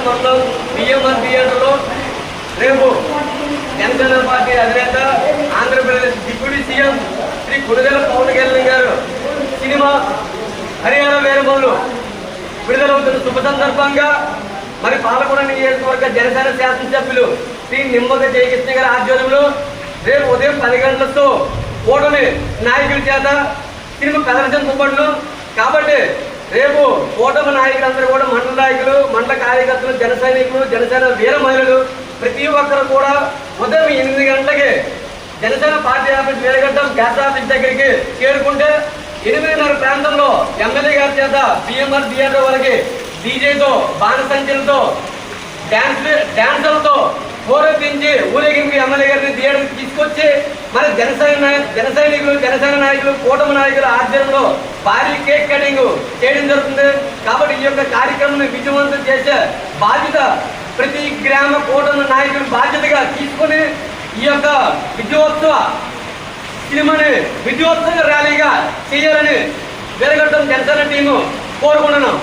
మండలం బిఎంఆర్ థియేటర్లో రేపు జనసేన పార్టీ అధినేత Andhra Pradesh deputy CM Shri Kudidela Pawan Kalyan garu cinema Haryana వేరుమల్లు విడుదలవుతున్న శుభ సందర్భంగా మరి పాలకొండ నియోజకవర్గ జనసేన శాసనసభ్యులు శ్రీ నిమ్మక జయకృష్ణ గారి ఆధ్వర్యంలో రేపు ఉదయం పది గంటలతో ఓటమి నాయకుల చేత సినిమా ప్రదర్శించబడును కాబట్టి రేపు కూటమి నాయకులందరూ కూడా మండల నాయకులు మండల కార్యకర్తలు జన సైనికులు జనసేన వీర మహిళలు ప్రతి ఒక్కరు కూడా ఉదయం ఎనిమిది గంటలకి జనసేన పార్టీ ఆఫీస్ వేలగడ్డం గ్యాస్ ఆఫీస్ దగ్గరికి చేరుకుంటే ఎనిమిదిన్నర ప్రాంతంలో ఎమ్మెల్యే గారి చేత బిఎంఆర్ థియేటర్ వరకు డీజేతో బాణసంచలతో డ్యాన్స్ డ్యాన్సర్ ఎమ్మెల్యే తీసుకొచ్చి మరి జనసేన జనసైనికులు జన సైనికులు జనసేన నాయకులు కూటమి నాయకుల ఆధ్వర్యంలో భారీ కేక్ కటింగ్ చేయడం జరుగుతుంది. కాబట్టి ఈ యొక్క కార్యక్రమం విజయవంతం చేసే బాధ్యత ప్రతి గ్రామ కూటమి నాయకులు బాధ్యతగా తీసుకొని ఈ యొక్క విజయోత్సవ సినిమాని విజయోత్సవ ర్యాలీగా చేయాలని వేరగట్టం జనసేన టీము కోరుకుంటున్నాం.